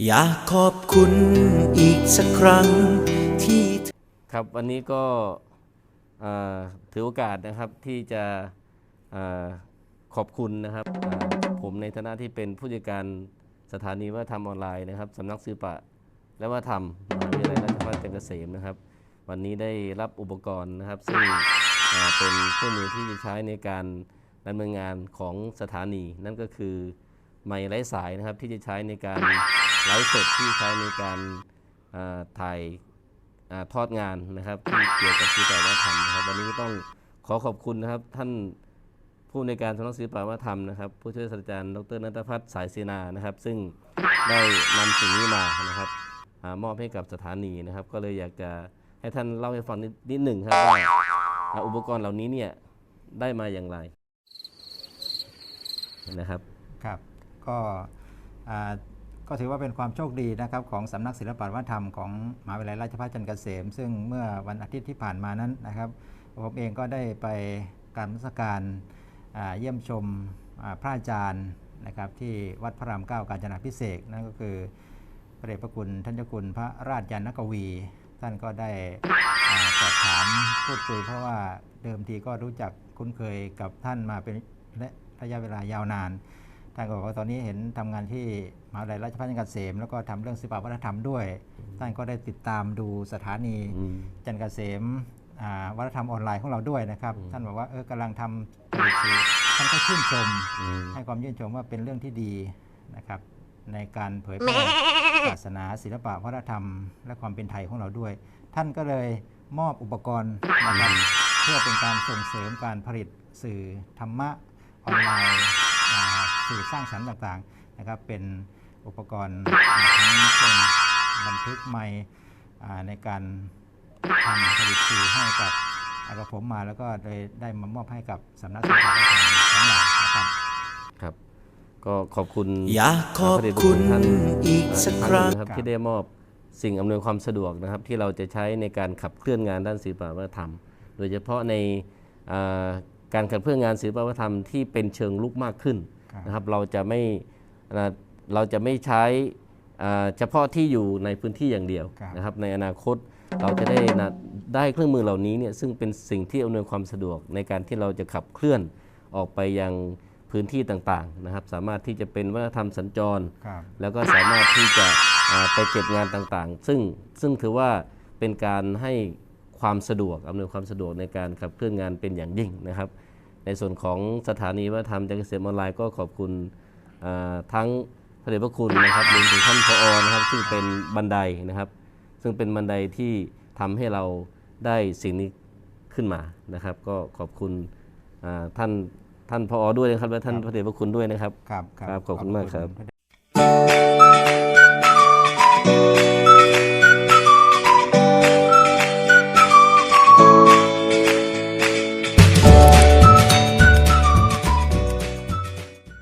อยากขอบคุณอีกสักครั้งที่ครับวันนี้ก็ถือโอกาสนะครับที่จะอขอบคุณนะครับ ผมในฐานะที่เป็นผู้จัดการสถานีวัฒนธรรมออนไลน์นะครับสำนักศิลปะและวัฒนธรรมมหาวิทยาลัยราชภัฏจันเกษมนะครับ วันนี้ได้รับอุปกรณ์นะครับ ซึ่งเป็นเครื่องมือที่จะใช้ในการดำเนินงานของสถานี นั่นก็คือไมค์ไร้สายนะครับที่จะใช้ในการ ไลฟ์สดที่ใช้ในการถ่ายอทอดงานนะครับที่เกี่ยวกับศิลปวัฒนธรรมนะครับวันนี้ก็ต้องขอขอบคุณนะครับท่านผู้ในการสำนักศิลปวัฒนธรรมนะครับ ผู้ช่วยศาสตราจารย์ ดรนัทพัฒน์สายเสนานะครับ ซึ่งได้นำสิ่งนี้มานะครับอมอบให้กับสถานีนะครับ ก็เลยอยากจะให้ท่านเล่าให้ฟังนิดนิดหนึ่งครับว่าอ่าอุปกรณ์เหล่านี้เนี่ยได้มาอย่างไรนะครับครับก็อ่า ก็ถือว่าเป็นความโชคดีนะครับของสำนักศิลปวัฒนธรรมของมหาวิทยาลัยราชภัฏจันทร์เกษม ซึ่งเมื่อวันอาทิตย์ที่ผ่านมานั้นนะครับผมเองก็ได้ไปการมัสการเยี่ยมชมพระอาจารย์นะครับที่วัดพระรามเก้ากาญจนาพิเศษนั่นก็คือพระเดชพระคุณท่านเจ้าคุณพระราชยานกวี ท่านก็ได้สอบถามพูดคุยเพราะว่าเดิมทีก็รู้จักคุ้นเคยกับท่านมาเป็นระยะเวลายาวนาน ท่านก็บอกว่าตอนนี้เห็นทำงานที่มหาวิทยาลัยราชภัฏจันทร์เกษมแล้วก็ทำเรื่องศิลปวัฒนธรรมด้วย ท่านก็ได้ติดตามดูสถานีอืมจันทร์เกษมอ่าวัฒนธรรมออนไลน์ของเราด้วยนะครับ ท่านบอกว่าเออกำลังทำผลิตสื่อท่านก็ชื่นชมอืมให้ความชื่นชมว่าเป็นเรื่องที่ดีนะครับ ในการเผยแพร่ศาสนาศิลปะวัฒนธรรม และความเป็นไทยของเราด้วย ท่านก็เลยมอบอุปกรณ์นะครับเพื่อเป็นการส่งเสริมการผลิตสื่อธรรมะออนไลน์อ่า สื่อสร้างสรรค์ต่างๆนะครับเป็นอุปกรณ์อ่าทั้งเครื่องบันทึกไมค์อ่าในการทำผลิตสื่อให้กับอากับผมมาแล้วก็เลยได้มามอบให้กับสำนักศิลปวัฒนธรรมของเรานะครับครับก็ขอบคุณอยากขอบคุณท่านอีกสักครั้งนะครับที่ได้มอบสิ่งอำนวยความสะดวกนะครับ ที่เราจะใช้ในการขับเคลื่อนงานด้านศิลปวัฒนธรรม โดยเฉพาะในอ่าการขับเคลื่อนงานศิลปวัฒนธรรมที่เป็นเชิงลุกมากขึ้นครับ นะครับเราจะไม่อ่าเราจะไม่ใช้อ่าเฉพาะที่อยู่ในพื้นที่อย่างเดียวครับนะครับในอนาคตเราจะได้นะได้เครื่องมือเหล่านี้เนี่ยซึ่งเป็นสิ่งที่อำนวยความสะดวกในการที่เราจะขับเคลื่อนออกไปยังพื้นที่ต่างๆนะครับ สามารถที่จะเป็นวัฒนธรรมสัญจรครับแล้วก็สามารถที่จะอ่าไปเก็บงานต่างๆ ซึ่งซึ่งถือว่าเป็นการให้ความสะดวกอำนวยความสะดวกในการขับเคลื่อนงานเป็นอย่างยิ่งนะครับ ในส่วนของสถานีวัฒนธรรมจักรเกษมออนไลน์ก็ขอบคุณอ่าทั้งพระเดชพระคุณนะครับรวมถึงท่านพอนะครับ ซึ่งเป็นบันไดนะครับ ซึ่งเป็นบันไดที่ทำให้เราได้สิ่งนี้ขึ้นมานะครับ ก็ขอบคุณอ่าท่านท่านพอด้วยนะครับและท่านพระเดชพระคุณด้วยนะครับครับครับขอบคุณมากครับ